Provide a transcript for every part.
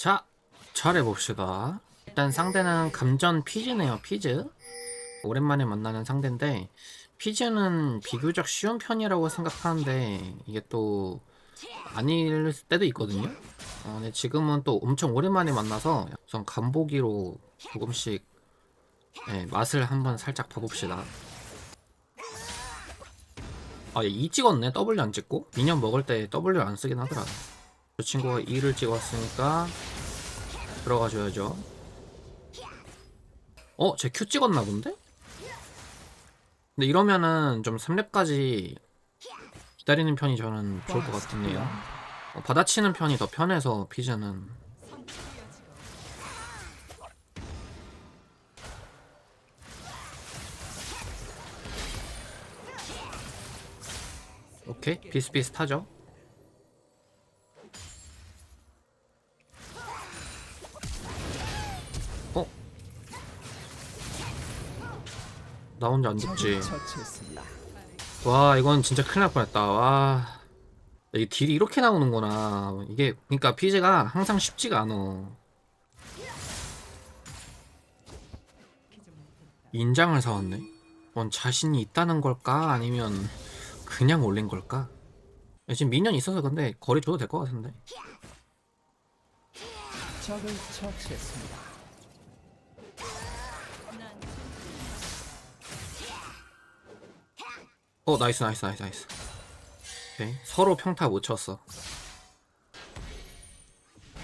자, 잘해봅시다. 일단 상대는 감전 피즈네요, 피즈. 오랜만에 만나는 상대인데, 피즈는 비교적 쉬운 편이라고 생각하는데, 이게 또, 아닐 때도 있거든요? 어, 근데 지금은 또 엄청 오랜만에 만나서, 우선 간보기로 조금씩, 예, 맛을 한번 살짝 봐봅시다. 아, 얘 E 찍었네? W 안 찍고? 미니언 먹을 때 W 안 쓰긴 하더라. 저 친구가 E를 찍었으니까 들어가줘야죠. 어? 제 Q 찍었나 본데? 근데 이러면은 좀 3렙까지 기다리는 편이 저는 좋을 것 같네요. 어, 받아치는 편이 더 편해서 피즈는 오케이 비슷비슷하죠 나 혼자 안 죽지. 와 이건 진짜 큰일 날 뻔했다. 와. 이게 딜이 이렇게 나오는구나. 이게 그러니까 피즈가 항상 쉽지가 않아. 인장을 사왔네? 뭔 자신이 있다는 걸까? 아니면 그냥 올린 걸까? 지금 미니언 있어서 근데 거리 줘도 될 것 같은데. 적을 처치했습니다. 어 나이스 나이스 나이스 나이스 오케이 서로 평타 못 쳤어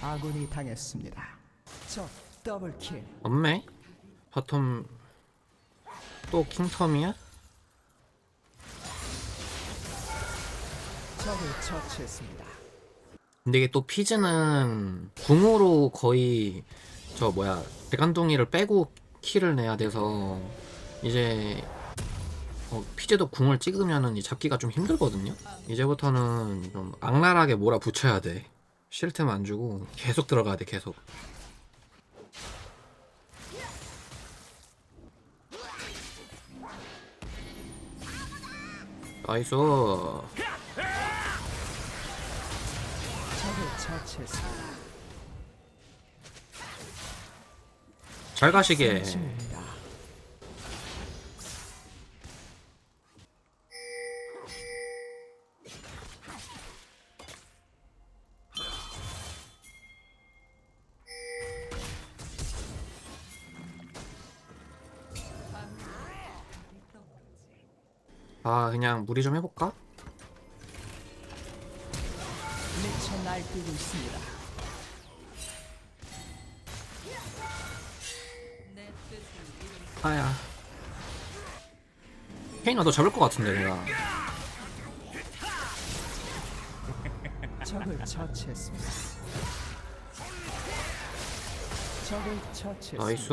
아군이 당했습니다. 적 더블킬. 없네 바텀 또 킹텀이야? 적을 처치했습니다. 근데 이게 또 피즈는 궁으로 거의 저 뭐야 대간둥이를 빼고 킬을 내야 돼서 이제 어, 피즈도 궁을 찍으면은 이 잡기가 좀 힘들거든요. 이제부터는 좀 악랄하게 몰아붙여야 돼. 쉴 틈 안 주고 계속 들어가야 돼 계속. 나이스. 잘 가시게. 아 그냥 무리 좀 해볼까? 미쳐 날뛰고 있습니다. 아야 케인 나도 잡을 것 같은데 내가 적을 처치했습니다. 적을 처치했습니다. 나이스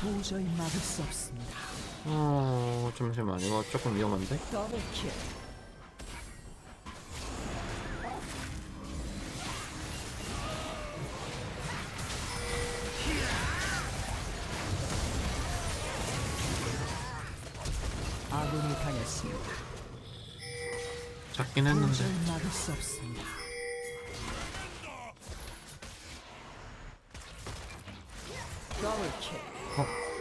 도저히 막을 수 없습니다. 어 잠시만 이거 조금 위험한데 더블킬. 아군이 당했습니다. 잡긴 했는데 도저히 막을 수 없습니다. 더블킬.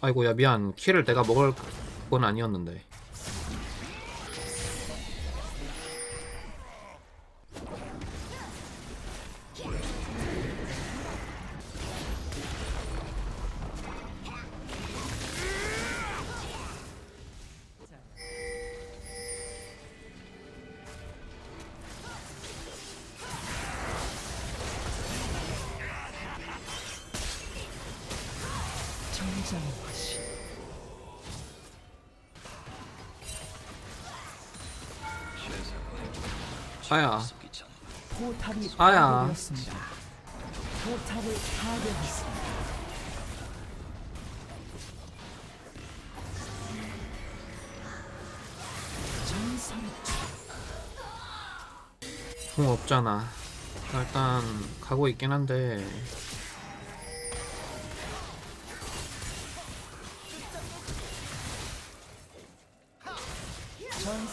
아이고 야 미안. 키를 내가 먹을 건 아니었는데 아야 포탑이 아야. 포탑을 파괴했습니다. 궁 없잖아 나 일단 가고 있긴 한데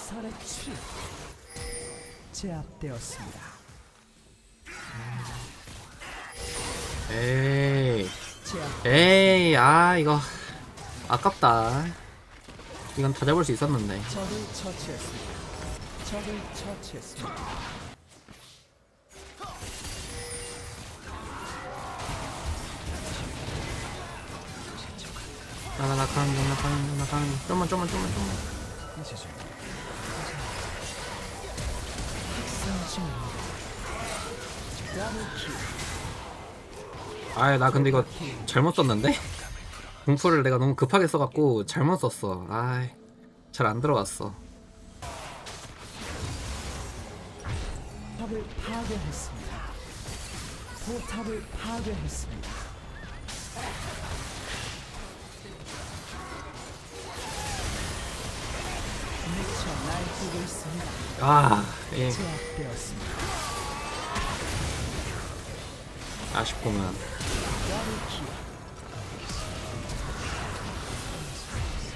전설의 치 제압되었습니다. 에이. 제압 에이 아 이거 아깝다. 이건 다 잡을 수 있었는데. 적을 처치했습니다. 적을 처치했습니다. 나나나 가는 중 나가는 중 나가는 중 좀만 좀만 좀만. 좀만 블킬. 아나 근데 이거 잘못 썼는데 공포를 내가 너무 급하게 써갖고 잘못 썼어 아잘 안 들어갔어 탑을 파괴했습니다. 포탑을 파괴했습니다. 아예 제압되었습니다. 아쉽구만.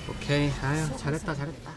오케이 아유 잘했다 잘했다